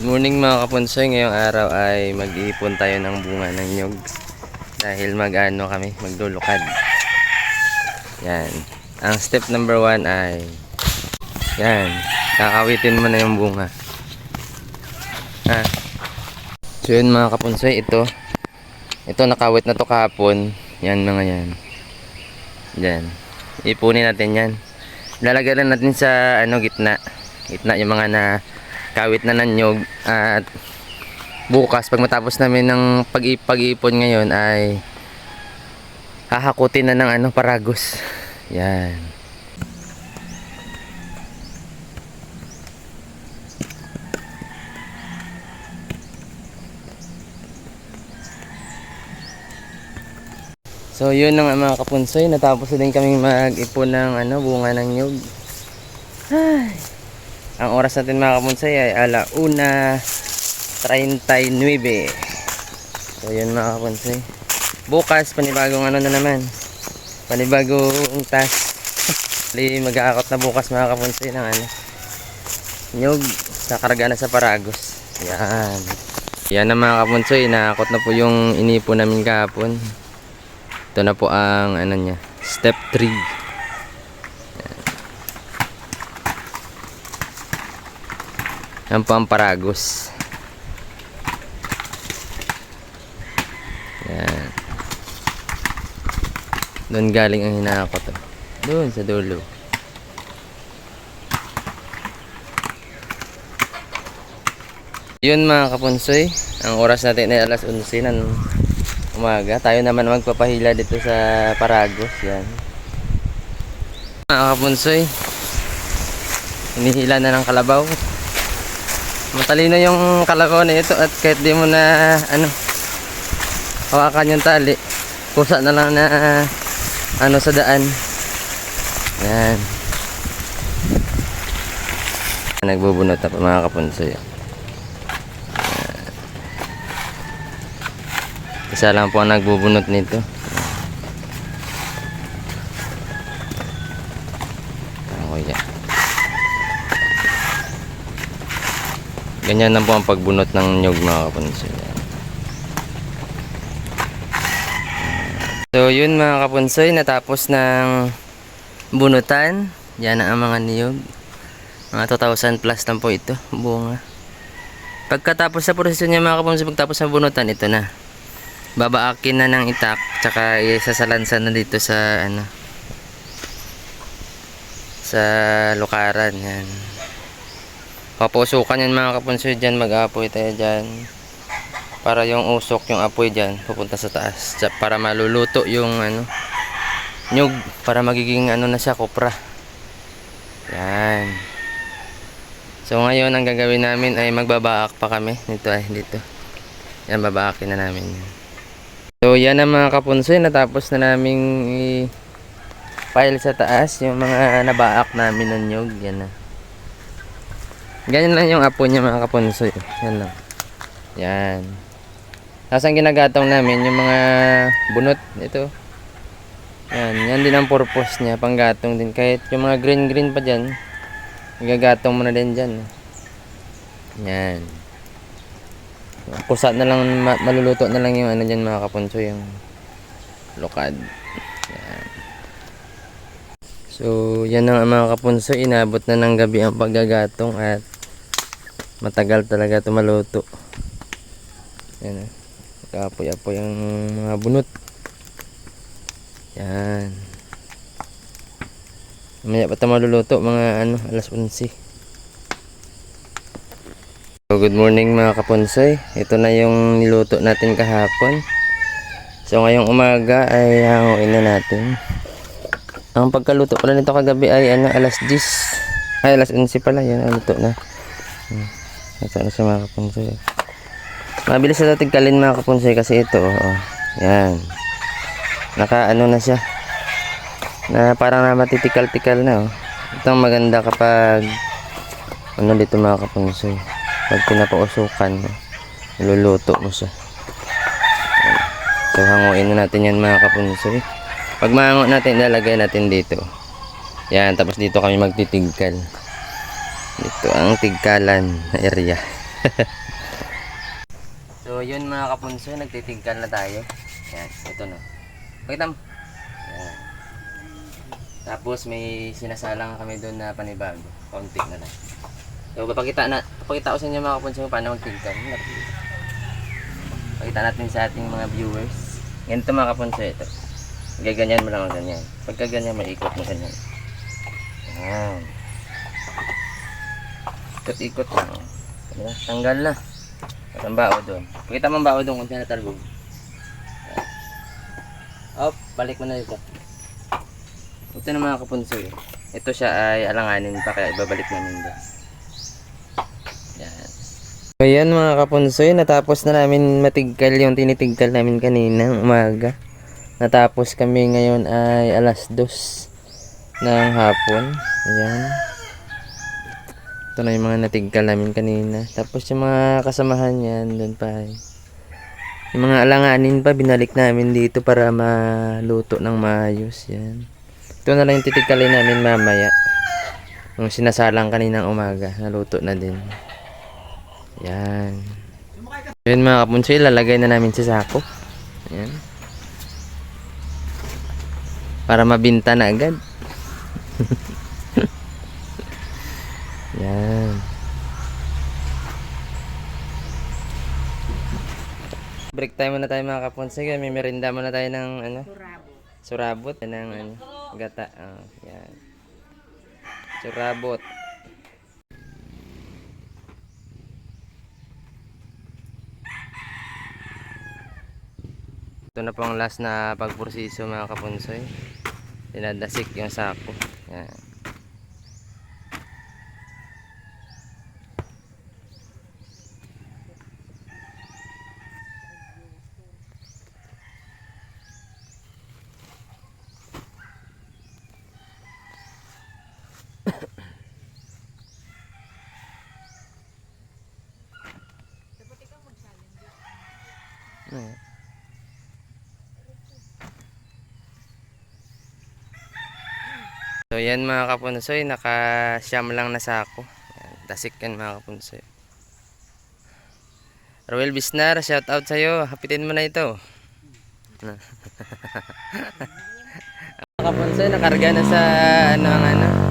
Good morning mga kapunsoy. Ngayong araw ay mag-iipon tayo ng bunga ng nyug. Dahil mag-ano kami, maglulukad. Yan. Ang step number one ay yan. Kakawitin mo na yung bunga. Ha? So yun mga kapunsoy, ito. Ito nakawit na to kahapon. Yan mga yan. Yan. Ipunin natin yan. Lalagyan na natin sa ano gitna. Gitna yung mga na kawit na nanyog at bukas pag matapos namin ng pag pag-iipon ngayon ay hahakutin na ng ano paragos. Yan. So yun na mga kapunsoy, natapos na din kaming mag-ipon ng ano, bunga ng nyug. Ay. Ang oras natin mga kapunsay ay ala una 39. So yun mga kapunsay. Bukas panibagong ano na naman. Panibagong task. Li mag-aakot na bukas mga kapunsay ng ano. Nyug sa karga na sa Paragos. Yan. Yan na mga kapunsay, naakot na po yung inipo namin kahapon. Ito na po ang ano niya, step 3. Yan po ang paragos. Yan. Doon galing ang hinakot. Doon sa dulo. Yun mga kapunsoy, ang oras natin ay alas 11 ng umaga. Tayo naman magpapahila dito sa Paragos. Yan. Mga kapunsoy, hinihila na ng kalabaw. Matalino yung kalabaw na ito at kahit di mo na ano hawakan yung tali kusa na lang na ano sa daan. Yan. Nagbubunot na mga kapunsoy isa lang po ang nagbubunot nito okay yan Ganyan lang po ang pagbunot ng nyog mga kapunsoy. So yun mga kapunsoy, natapos ng bunutan. Yan ang mga niyog. Mga 2,000 plus lang po ito, bunga. Pagkatapos sa prosesyon niya mga kapunsoy, pagtapos ng bunutan, ito na. Babaakin na ng itak, tsaka isasalansan na dito sa ano sa lukaran yan papusukan yan mga kapunsoy dyan. Mag-apoy tayo dyan. Para yung usok yung apoy dyan pupunta sa taas. Para maluluto yung ano nyug. Para magiging ano na siya kopra yan. So ngayon ang gagawin namin ay magbabaak pa kami. Dito ay dito. Yan babaakin na namin so yan ang mga kapunsoy natapos na naming i- file sa taas yung mga nabaak namin ng nyug. Yan na Ganyan lang yung apo niya mga kapunsoy. Yan lang. Yan. Tapos ang ginagatong namin, yung mga bunot, ito. Yan, yan din ang purpose niya, panggatong din. Kahit yung mga green-green pa dyan, igagatong mo na din dyan. Yan. Kusa na lang, ma- maluluto na lang yung ano dyan mga kapunsoy, yung lokad. Yan. So, yan ang mga kapunsoy, inabot na ng gabi ang paggagatong at matagal talaga ito maluto. Yan. Kapoy-apoy ang mga bunot. Yan. Mamaya pa ito maluluto, mga ano, alas 11. So, good morning mga kapunsoy. Ito na yung niluto natin kahapon. So, ngayong umaga ay hanguin na natin. Ang pagkaluto pala nito kagabi ay ano, alas 10. Ay, alas 11 pala. Yan, luto na. Hmm. Ito na siya mga kapunsoy. Mabilis na tigkalin mga kapunsoy kasi ito. Oh, yan. Naka ano na siya. Na parang na matitikal-tikal na. Oh. Ito maganda kapag ano dito mga kapunsoy. Pag pinapausukan, niluluto mo siya. So hanguin na natin yan mga kapunsoy. Pag mahango natin, ilalagay natin dito. Yan, tapos dito kami magtitigkal. Dito ang tigkalan na area. so yun mga kapunso, nagtitigkal na tayo. Yan, ito na. Pakita mo. Tapos may sinasalang kami doon na panibago. Kaunti na lang. So papakita na, papakita ko sa inyo mga kapunso paano magtigkal. Pakita natin sa ating mga viewers. Ganito mga kapunso ito. Gaganyan mo lang ang ganyan. Pagka ganyan, maikot mo ganyan. Yan. Ikot-ikot. Diba? Tanggal na. At ang bao doon. Pakita mo ang bao doon kung saan natalbog. Yan. Op, balik mo na dito. Ito na mga kapunsoy. Ito siya ay alanganin pa kaya ibabalik namin doon. Yan. So yan mga kapunsoy, natapos na namin matigkal yung tinitigkal namin kanina umaga. Natapos kami ngayon ay alas dos ng hapon. Ayan. Ito na yung mga natigkal namin kanina. Tapos yung mga kasamahan yan, doon pa ay. Yung mga alanganin pa, binalik namin dito para maluto ng maayos. Yan. Ito na lang yung titigkalin namin mamaya. Yung sinasalang kaninang umaga, naluto na din. Yan. Yun mga kapunso, ilalagay na namin sa sako. Yan. Para mabinta na agad. Yan. Break time muna tayo mga kapunso. May merinda muna tayo ng ano? Surabot. Surabot. Ng ano? Gata. Oh, yan. Surabot. Ito na po ang last na pagpursiso mga kapunsoy. Dinadasik yung sako. Yan. So yan mga kapunsoy, naka-siyam lang na sako. Yan, dasik yan mga kapunsoy. Roel Bisnar, shout out sa'yo. Hapitin mo na ito. mga kapunsoy, nakarga na sa ano ang ano.